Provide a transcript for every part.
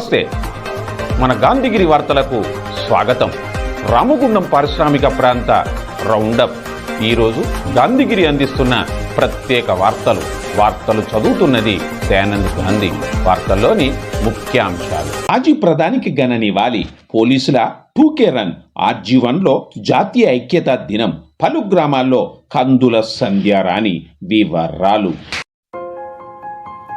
నమస్తే. మన గాంధీగిరి వార్తలకు స్వాగతం. రామగుండం పారిశ్రామిక ప్రాంత రౌండప్. ఈరోజు గాంధీగిరి అందిస్తున్న ప్రత్యేక వార్తలు. వార్తలు చదువుతున్నది దయానంద్ గాంధీ వార్తల్లోని ముఖ్యాంశాలు. మాజీ ప్రధానికి ఘన నివాళి పోలీసుల టూకే రన్ ఆర్జీ వన్లో జాతీయ ఐక్యతా దినం. పలు గ్రామాల్లో కందుల సంధ్యారాణి వివరాలు.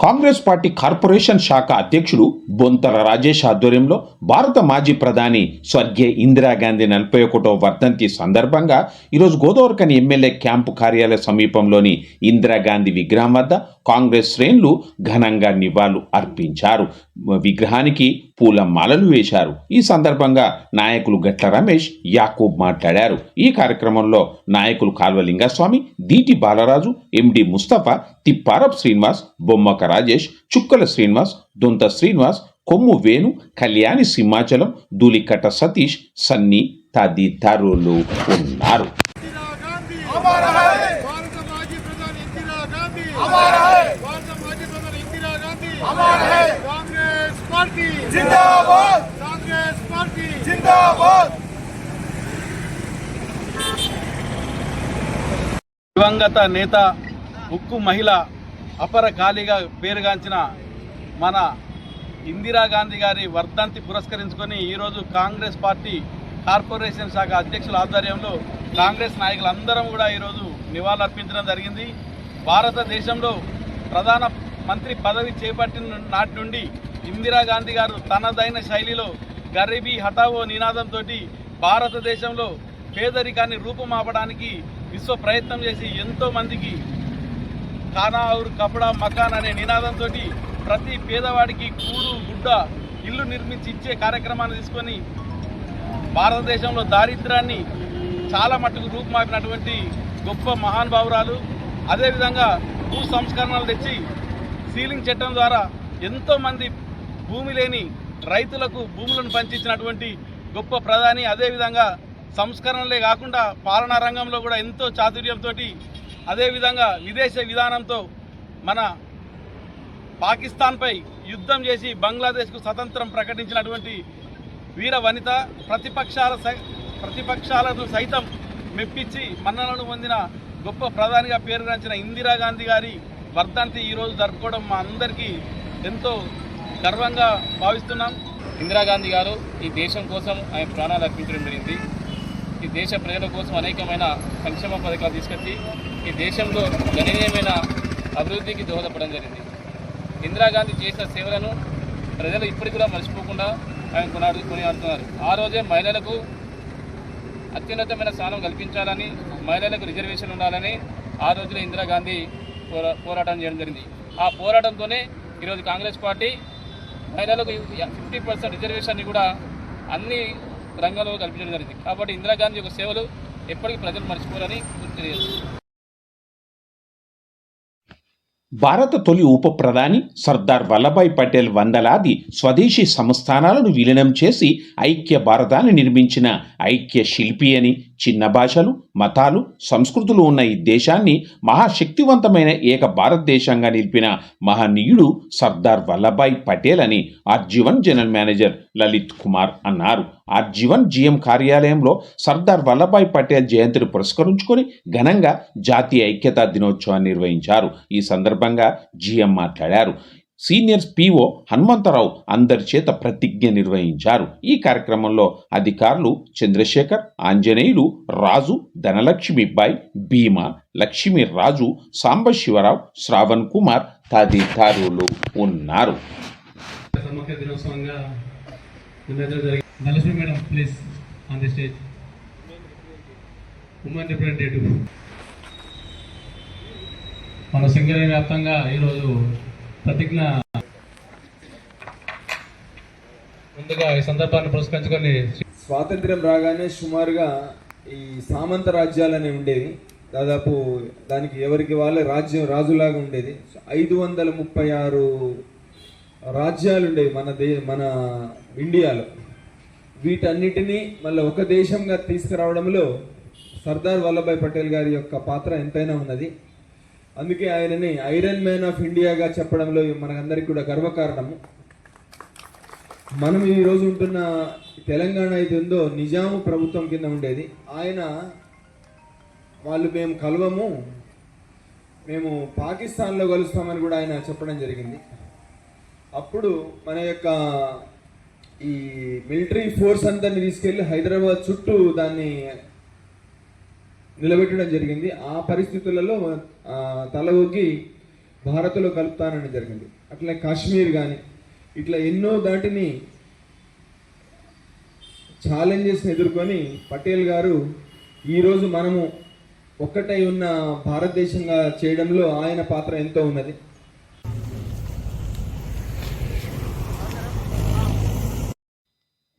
Congress party corporation శాఖ అధ్యక్షుడు బొంతల రాజేష్ ఆధ్వర్యంలో భారత మాజీ ప్రధాని స్వర్గీయ ఇందిరాగాంధీ నలభై ఒకటో వర్ధంతి సందర్భంగా ఈరోజు గోదావరికని ఎమ్మెల్యే క్యాంపు కార్యాలయ సమీపంలోని ఇందిరాగాంధీ విగ్రహం వద్ద కాంగ్రెస్ శ్రేణులు ఘనంగా నివాళులు అర్పించారు. విగ్రహానికి పూల మాలలు వేశారు. ఈ సందర్భంగా నాయకులు గట్ల రమేష్ యాకూబ్ మాట్లాడారు. ఈ కార్యక్రమంలో నాయకులు కాల్వలింగస్వామి దీటి బాలరాజు ఎండి ముస్తఫా తిప్పారప్ శ్రీనివాస్ బొమ్మక రాజేష్ చుక్కల శ్రీనివాస్ దొంత శ్రీనివాస్ కొమ్ము వేణు కళ్యాణి సింహాచలం దూలికట్ట సతీష్ సన్నీ తదితరులు ఉన్నారు. దివంగత నేత ఉక్కు మహిళ అపర ఖాళీగా పేరుగాంచిన మన ఇందిరాగాంధీ గారి వర్ధంతి పురస్కరించుకొని ఈరోజు కాంగ్రెస్ పార్టీ కార్పొరేషన్ శాఖ అధ్యక్షుల ఆధ్వర్యంలో కాంగ్రెస్ నాయకులందరం కూడా ఈరోజు నివాళులర్పించడం జరిగింది. భారతదేశంలో ప్రధాన మంత్రి పదవి చేపట్టిన నాటి నుండి ఇందిరాగాంధీ గారు తనదైన శైలిలో గరీబీ హఠావో నినాదంతో భారతదేశంలో పేదరికాన్ని రూపుమాపడానికి విశ్వ ప్రయత్నం చేసి ఎంతో మందికి ఖానా ఔర్ కపడా మకాన్ అనే నినాదంతో ప్రతి పేదవాడికి కూడు గుడ్డ ఇల్లు నిర్మించి ఇచ్చే కార్యక్రమాన్ని తీసుకొని భారతదేశంలో దారిద్ర్యాన్ని చాలా మట్టుకు రూపుమాపినటువంటి గొప్ప మహానుభావురాలు. అదేవిధంగా భూ సంస్కరణలు తెచ్చి సీలింగ్ చట్టం ద్వారా ఎంతోమంది భూమి లేని రైతులకు భూములను పంచించినటువంటి గొప్ప ప్రధాని అదేవిధంగా సంస్కరణలే కాకుండా పాలనా రంగంలో కూడా ఎంతో చాతుర్యంతో అదేవిధంగా విదేశ విధానంతో మన పాకిస్తాన్పై యుద్ధం చేసి బంగ్లాదేశ్కు స్వతంత్రం ప్రకటించినటువంటి వీర వనిత ప్రతిపక్షాల సై- ప్రతిపక్షాలను సైతం మెప్పించి మన్నలను పొందిన గొప్ప ప్రధానిగా పేరుగాంచిన ఇందిరాగాంధీ గారి వర్ధంతి ఈరోజు జరుపుకోవడం మా అందరికీ ఎంతో గర్వంగా భావిస్తున్నాం. ఇందిరాగాంధీ గారు ఈ దేశం కోసం ఆయన ప్రాణాలు అర్పించడం జరిగింది. ఈ దేశ ప్రజల కోసం అనేకమైన సంక్షేమ పథకాలు తీసుకొచ్చి ఈ దేశంలో గణనీయమైన అభివృద్ధికి దోహదపడడం జరిగింది. ఇందిరాగాంధీ చేసిన సేవలను ప్రజలు ఇప్పటికి కూడా మర్చిపోకుండా ఆయన కొనాడు కొనియాడుతున్నారు. ఆ రోజే మహిళలకు అత్యున్నతమైన స్థానం కల్పించాలని మహిళలకు రిజర్వేషన్ ఉండాలని ఆ రోజున ఇందిరాగాంధీ పోరాటం చేయడం జరిగింది. ఆ పోరాటంతోనే ఈరోజు కాంగ్రెస్ పార్టీ మహిళలకు ఫిఫ్టీ పర్సెంట్ రిజర్వేషన్ని కూడా అన్ని రంగంలో కల్పించడం జరిగింది. కాబట్టి ఇందిరాగాంధీ యొక్క సేవలు ఎప్పటికీ ప్రజలు మర్చిపోరని గుర్తు భారత తొలి ఉప ప్రధాని సర్దార్ వల్లభాయ్ పటేల్ వందలాది స్వదేశీ సంస్థానాలను విలీనం చేసి ఐక్య భారతాన్ని నిర్మించిన ఐక్య శిల్పి అని చిన్న భాషలు మతాలు సంస్కృతులు ఉన్న ఈ దేశాన్ని మహాశక్తివంతమైన ఏక భారతదేశంగా నిలిపిన మహనీయుడు సర్దార్ వల్లభాయ్ పటేల్ అని RG one general manager Lalit Kumar అన్నారు. ఆర్జీవన్ జీఎం కార్యాలయంలో సర్దార్ వల్లభాయ్ పటేల్ జయంతిని పురస్కరించుకొని ఘనంగా జాతీయ ఐక్యతా దినోత్సవాన్ని నిర్వహించారు. ఈ సందర్భంగా జీఎం మాట్లాడారు. సీనియర్ పీఓ హనుమంతరావు అందరి చేత ప్రతిజ్ఞ నిర్వహించారు. ఈ కార్యక్రమంలో అధికారులు చంద్రశేఖర్ ఆంజనేయులు రాజు ధనలక్ష్మిబాయ్ భీమా లక్ష్మీరాజు సాంబశివరావు శ్రావణ్ కుమార్ తదితరులు ఉన్నారు. మన సింగరేణి వ్యాప్తంగా ఈరోజు ప్రతిజ్ఞ ముందుగా ఈ సందర్భాన్ని పురస్కరించుకొని స్వాతంత్ర్యం రాగానే సుమారుగా ఈ సామంత రాజ్యాలనే ఉండేవి. దాదాపు దానికి ఎవరికి వాళ్ళే రాజ్యం రాజులాగా ఉండేది. ఐదు వందల ముప్పై ఆరు రాజ్యాలు ఉండేవి మన దే మన ఇండియాలో. వీటన్నిటినీ మళ్ళీ ఒక దేశంగా తీసుకురావడంలో సర్దార్ వల్లభాయ్ పటేల్ గారి యొక్క పాత్ర ఎంతైనా ఉన్నది. అందుకే ఆయనని ఐరన్ మ్యాన్ ఆఫ్ ఇండియాగా చెప్పడంలో మనకందరికీ కూడా గర్వకారణము. మనం ఈ రోజు ఉంటున్న తెలంగాణ అయితే ఉందో నిజాము ప్రభుత్వం కింద ఉండేది. ఆయన వాళ్ళు మేము కలవము మేము పాకిస్తాన్లో కలుస్తామని కూడా ఆయన చెప్పడం జరిగింది. అప్పుడు మన యొక్క ఈ మిలిటరీ ఫోర్స్ అంతా తీసుకెళ్ళి హైదరాబాద్ చుట్టూ దాన్ని నిలబెట్టడం జరిగింది. ఆ పరిస్థితులలో ఆ, తల భారత్లో కలుపుతానని జరిగింది. అట్లా కాశ్మీర్ కానీ ఇట్లా ఎన్నో దాటిని ఛాలెంజెస్ని ఎదుర్కొని పటేల్ గారు ఈరోజు మనము ఒక్కటై ఉన్న భారతదేశంగా చేయడంలో ఆయన పాత్ర ఎంతో ఉన్నది.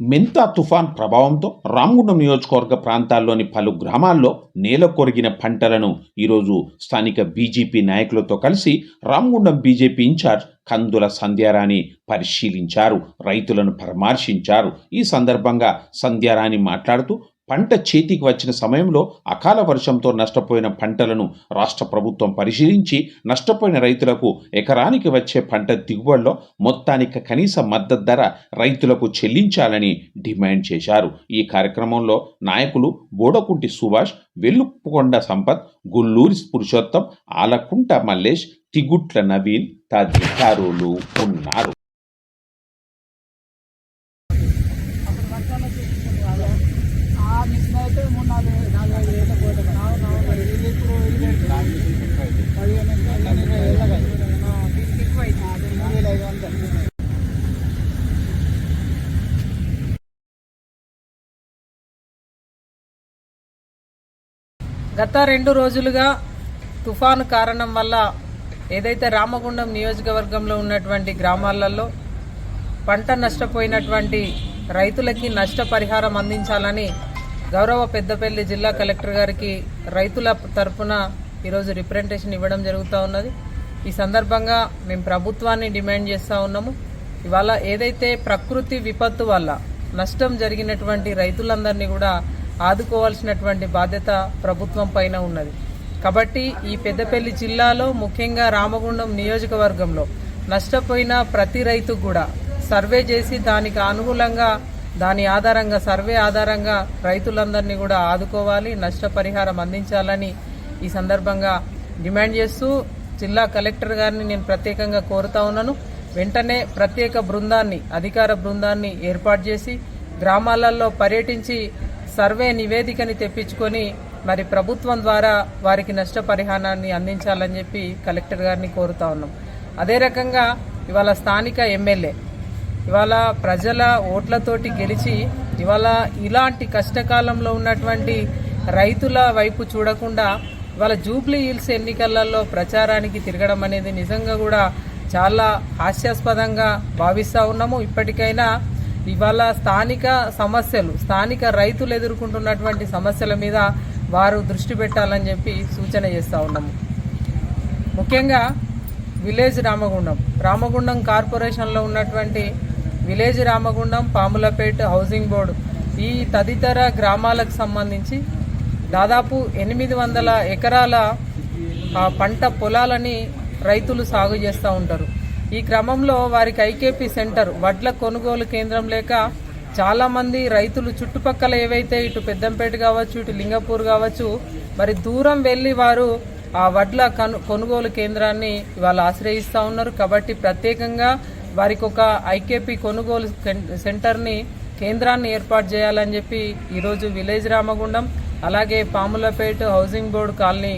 మెంతా తుఫాన్ ప్రభావంతో రామగుండం నియోజకవర్గ ప్రాంతాల్లోని పలు గ్రామాల్లో నేల కొరిగిన పంటలను ఈరోజు స్థానిక బీజేపీ నాయకులతో కలిసి రామగుండం బీజేపీ ఇన్ఛార్జ్ కందుల సంధ్యారాణి పరిశీలించారు. రైతులను పరామర్శించారు. ఈ సందర్భంగా సంధ్యారాణి మాట్లాడుతూ పంట చేతికి వచ్చిన సమయంలో అకాల వర్షంతో నష్టపోయిన పంటలను రాష్ట్ర ప్రభుత్వం పరిశీలించి నష్టపోయిన రైతులకు ఎకరానికి వచ్చే పంట దిగుబడిలో మొత్తానికి కనీస మద్దతు ధర రైతులకు చెల్లించాలని డిమాండ్ చేశారు. ఈ కార్యక్రమంలో నాయకులు బోడకుంటి సుభాష్ వెల్లుప్పుకొండ సంపత్ గుల్లూరి పురుషోత్తం ఆలకుంట మల్లేష్ తిగుట్ల నవీన్ తదితరులు ఉన్నారు. గత రెండు రోజులుగా తుఫాను కారణం వల్ల ఏదైతే రామగుండం నియోజకవర్గంలో ఉన్నటువంటి గ్రామాలలో పంట నష్టపోయినటువంటి రైతులకి నష్టపరిహారం అందించాలని గౌరవ పెద్దపల్లి జిల్లా కలెక్టర్ గారికి రైతుల తరఫున ఈరోజు రిప్రజెంటేషన్ ఇవ్వడం జరుగుతూ ఉన్నది. ఈ సందర్భంగా మేము ప్రభుత్వాన్ని డిమాండ్ చేస్తూ ఉన్నాము. ఇవాళ ఏదైతే ప్రకృతి విపత్తు వల్ల నష్టం జరిగినటువంటి రైతులందరినీ కూడా ఆదుకోవాల్సినటువంటి బాధ్యత ప్రభుత్వం పైన ఉన్నది. కాబట్టి ఈ పెద్దపల్లి జిల్లాలో ముఖ్యంగా రామగుండం నియోజకవర్గంలో నష్టపోయిన ప్రతి రైతు కూడా సర్వే చేసి దానికి అనుకూలంగా దాని ఆధారంగా సర్వే ఆధారంగా రైతులందరినీ కూడా ఆదుకోవాలి నష్టపరిహారం అందించాలని ఈ సందర్భంగా డిమాండ్ చేస్తూ జిల్లా కలెక్టర్ గారిని నేను ప్రత్యేకంగా కోరుతా ఉన్నాను. వెంటనే ప్రత్యేక బృందాన్ని అధికార బృందాన్ని ఏర్పాటు చేసి గ్రామాలలో పర్యటించి సర్వే నివేదికని తెప్పించుకొని మరి ప్రభుత్వం ద్వారా వారికి నష్టపరిహారాన్ని అందించాలని చెప్పి కలెక్టర్ గారిని కోరుతా ఉన్నాం. అదే రకంగా ఇవాళ స్థానిక ఎమ్మెల్యే ఇవాళ ప్రజల ఓట్లతోటి గెలిచి ఇవాళ ఇలాంటి కష్టకాలంలో ఉన్నటువంటి రైతుల వైపు చూడకుండా ఇవాళ జూబ్లీ హిల్స్ ఎన్నికలలో ప్రచారానికి తిరగడం అనేది నిజంగా కూడా చాలా హాస్యాస్పదంగా భావిస్తూ ఉన్నాము. ఇప్పటికైనా ఇవాళ స్థానిక సమస్యలు స్థానిక రైతులు ఎదుర్కొంటున్నటువంటి సమస్యల మీద వారు దృష్టి పెట్టాలని చెప్పి సూచన చేస్తూ ఉన్నాము. ముఖ్యంగా విలేజ్ రామగుండం. రామగుండం కార్పొరేషన్లో ఉన్నటువంటి village Ramagundam Pamulapeta housing board ఈ తదితర గ్రామాలకు సంబంధించి దాదాపు ఎనిమిది వందల ఎకరాల ఆ, పంట పొలాలని రైతులు సాగు చేస్తూ ఉంటారు. ఈ క్రమంలో వారికి ఐకేపీ సెంటర్ వడ్ల కొనుగోలు కేంద్రం లేక చాలా మంది రైతులు చుట్టుపక్కల ఏవైతే ఇటు పెద్దంపేట కావచ్చు ఇటు లింగపూర్ కావచ్చు మరి దూరం వెళ్ళి వారు ఆ వడ్ల కను కొనుగోలు కేంద్రాన్ని వాళ్ళు ఆశ్రయిస్తూ ఉన్నారు. కాబట్టి ప్రత్యేకంగా వారికి ఒక ఐకేపీ కొనుగోలు సెంటర్ని కేంద్రాన్ని ఏర్పాటు చేయాలని చెప్పి ఈరోజు విలేజ్ రామగుండం అలాగే పాములపేట హౌసింగ్ బోర్డు కాలనీ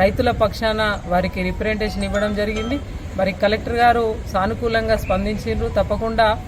రైతుల పక్షాన వారికి రిప్రజెంటేషన్ ఇవ్వడం జరిగింది. మరి కలెక్టర్ గారు సానుకూలంగా స్పందించారు తప్పకుండా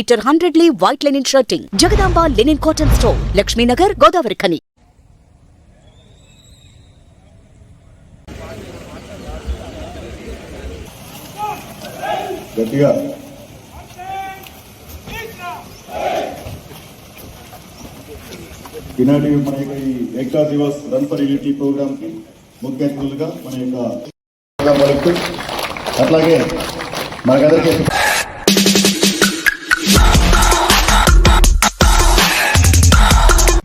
metre hundred lea white linen shirting. Jagadamba linen cotton store Lakshminagar Godavarikhani. గట్టిగా. ఈనాటి మన యొక్క ఈ Ekta Divas run for unity ప్రోగ్రామ్కి ముఖ్య అతిథులుగా మన యొక్క పలుకుతూ అట్లాగే మనకందరికీ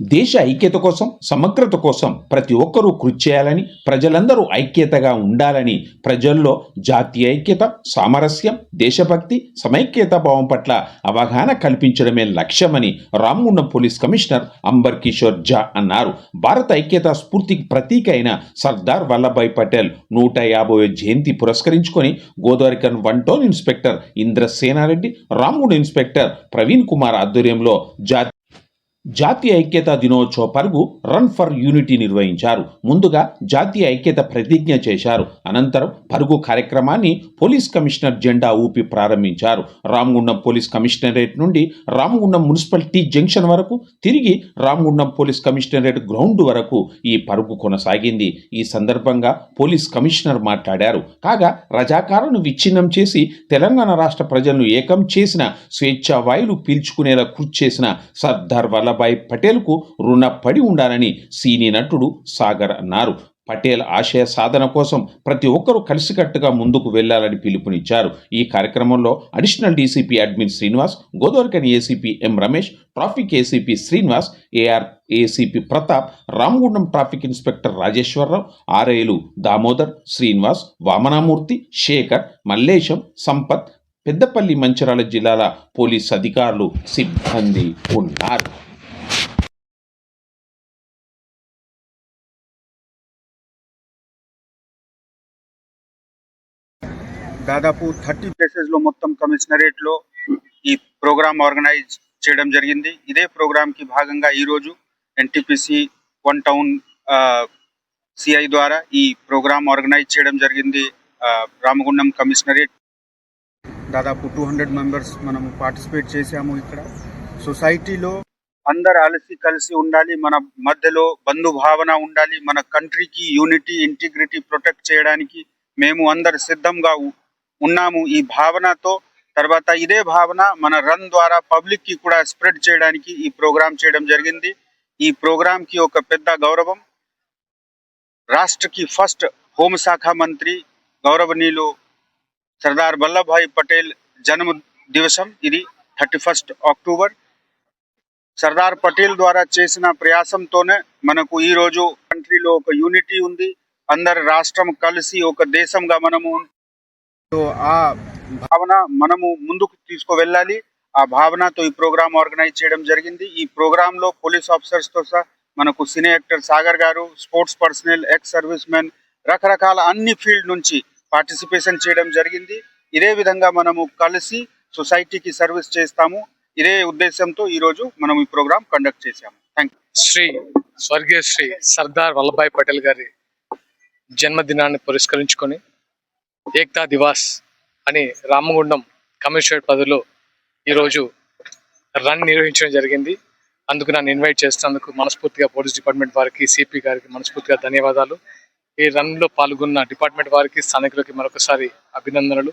దేశ ఐక్యత కోసం సమగ్రత కోసం ప్రతి ఒక్కరూ కృషి చేయాలని ప్రజలందరూ ఐక్యతగా ఉండాలని ప్రజల్లో జాతీయ ఐక్యత సామరస్యం దేశభక్తి సమైక్యత భావం పట్ల అవగాహన కల్పించడమే లక్ష్యమని రామగుండం పోలీస్ కమిషనర్ అంబర్ కిషోర్ జా అన్నారు. భారత ఐక్యత స్ఫూర్తికి ప్రతీక అయిన సర్దార్ వల్లభాయ్ పటేల్ నూట యాభై జయంతి పురస్కరించుకొని Godavarikhani one town inspector Indrasena Reddy Ramagundam inspector Praveen Kumar ఆధ్వర్యంలో జాతీయ జాతీయ ఐక్యత దినోత్సవ పరుగు రన్ ఫర్ యూనిటీ నిర్వహించారు. ముందుగా జాతీయ ఐక్యత ప్రతిజ్ఞ చేశారు. అనంతరం పరుగు కార్యక్రమాన్ని పోలీస్ కమిషనర్ జెండా ఊపి ప్రారంభించారు. రామగుండం పోలీస్ కమిషనరేట్ నుండి రామగుండం మున్సిపల్ టీ జంక్షన్ వరకు తిరిగి రామగుండం పోలీస్ కమిషనరేట్ గ్రౌండ్ వరకు ఈ పరుగు కొనసాగింది. ఈ సందర్భంగా పోలీస్ కమిషనర్ మాట్లాడారు. కాగా రజాకారులను విచ్ఛిన్నం చేసి తెలంగాణ రాష్ట్ర ప్రజలను ఏకం చేసిన స్వేచ్ఛావాయులు పీల్చుకునేలా కృషి చేసిన సర్దార్ వల్లభాయ్ పటేల్కు రుణపడి ఉండాలని సీనీ నటుడు సాగర్ అన్నారు. పటేల్ ఆశయ సాధన కోసం ప్రతి ఒక్కరూ కలిసికట్టుగా ముందుకు వెళ్ళాలని పిలుపునిచ్చారు. ఈ కార్యక్రమంలో additional DCP admin Srinivas Godavarikhani ACP M Ramesh traffic ACP Srinivas AR ACP Pratap Ramagundam traffic inspector Rajeshwararao ఆర్ఐలు Damodar Srinivas Vamanamurthy Shekhar Mallesham Sampath Peddapalli Mancherial జిల్లాల పోలీస్ అధికారులు సిబ్బంది ఉన్నారు. దాదాపు థర్టీ ప్లేసెస్లో మొత్తం కమిషనరేట్లో ఈ ప్రోగ్రామ్ ఆర్గనైజ్ చేయడం జరిగింది. ఇదే ప్రోగ్రామ్కి భాగంగా ఈ రోజు ఎన్టీపీసీ వన్ టౌన్ సిఐ ద్వారా ఈ ప్రోగ్రామ్ ఆర్గనైజ్ చేయడం జరిగింది రామగుండం కమిషనరేట్. దాదాపు టూ హండ్రెడ్ మెంబర్స్ మనము పార్టిసిపేట్ చేశాము ఇక్కడ. సొసైటీలో అందరు అలసి కలిసి ఉండాలి మన మధ్యలో బంధు భావన ఉండాలి మన కంట్రీకి యూనిటీ ఇంటిగ్రిటీ ప్రొటెక్ట్ చేయడానికి మేము అందరు సిద్ధంగా ఉన్నాము ఈ భావనతో. తర్వాత ఇదే భావన మన రన్ ద్వారా పబ్లిక్కి కూడా స్ప్రెడ్ చేయడానికి ఈ ప్రోగ్రామ్ చేయడం జరిగింది. ఈ ప్రోగ్రామ్కి ఒక పెద్ద గౌరవం. రాష్ట్రకి ఫస్ట్ హోంశాఖ మంత్రి గౌరవనీయులు సర్దార్ వల్లభాయ్ పటేల్ జన్మ దివసం. ఇది thirty first October. Sardar Patel ద్వారా చేసిన ప్రయాసంతోనే మనకు ఈ రోజు కంట్రీలో ఒక యూనిటీ ఉంది. అందరు రాష్ట్రం కలిసి ఒక దేశంగా మనము ఆ భావన మనము ముందుకు తీసుకువెళ్ళాలి. ఆ భావనతో ఈ ప్రోగ్రామ్ ఆర్గనైజ్ చేయడం జరిగింది. ఈ ప్రోగ్రామ్లో పోలీస్ ఆఫీసర్స్తో సహా మనకు cine actor Sagar garu sports personal ex service men రకరకాల అన్ని ఫీల్డ్ నుంచి పార్టిసిపేషన్ చేయడం జరిగింది. ఇదే విధంగా మనము కలిసి సొసైటీకి సర్వీస్ చేస్తాము. ఇదే ఉద్దేశంతో ఈ రోజు మనం ఈ ప్రోగ్రామ్ కండక్ట్ చేశాము. Thank you. శ్రీ స్వర్గీయ శ్రీ సర్దార్ వల్లభాయ్ పటేల్ గారి జన్మదినాన్ని పురస్కరించుకొని ఏక్తా దివాస్ అని రామగుండం కమిషనరేట్ పదవిలో ఈరోజు రన్ నిర్వహించడం జరిగింది. అందుకు నన్ను ఇన్వైట్ చేసినందుకు మనస్ఫూర్తిగా పోలీస్ డిపార్ట్మెంట్ వారికి సిపి గారికి మనస్ఫూర్తిగా ధన్యవాదాలు. ఈ రన్లో పాల్గొన్న డిపార్ట్మెంట్ వారికి స్థానికులకి మరొకసారి అభినందనలు.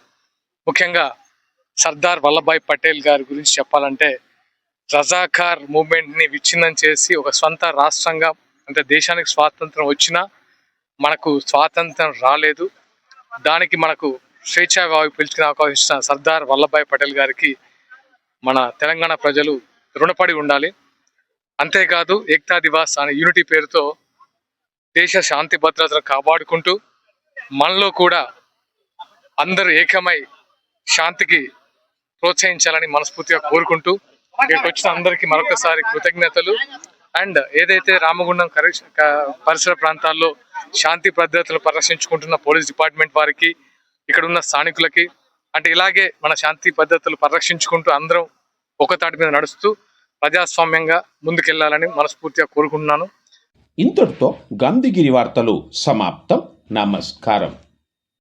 ముఖ్యంగా సర్దార్ వల్లభాయ్ పటేల్ గారి గురించి చెప్పాలంటే రజాకార్ మూమెంట్ని విచ్ఛిన్నం చేసి ఒక స్వంత రాష్ట్రంగా అంటే దేశానికి స్వాతంత్రం వచ్చినా మనకు స్వాతంత్రం రాలేదు. దానికి మనకు స్వేచ్ఛా వాయు అవకాశం ఇచ్చిన సర్దార్ వల్లభాయ్ పటేల్ గారికి మన తెలంగాణ ప్రజలు రుణపడి ఉండాలి. అంతేకాదు ఏక్తా దివాస్ అనే యూనిటీ పేరుతో దేశ శాంతి భద్రతలు కాపాడుకుంటూ మనలో కూడా అందరూ ఏకమై శాంతికి ప్రోత్సహించాలని మనస్ఫూర్తిగా కోరుకుంటూ ఇక్కడికి వచ్చిన అందరికీ మరొకసారి కృతజ్ఞతలు. అండ్ ఏదైతే రామగుండం పరిసర ప్రాంతాల్లో శాంతి భద్రతలు పరిరక్షించుకుంటున్న పోలీస్ డిపార్ట్మెంట్ వారికి ఇక్కడ ఉన్న స్థానికులకి అంటే ఇలాగే మన శాంతి భద్రతలు పరిరక్షించుకుంటూ అందరం ఒక తాటి మీద నడుస్తూ ప్రజాస్వామ్యంగా ముందుకెళ్ళాలని మనస్ఫూర్తిగా కోరుకుంటున్నాను. ఇంతటితో గాంధీగిరి వార్తలు సమాప్తం. నమస్కారం.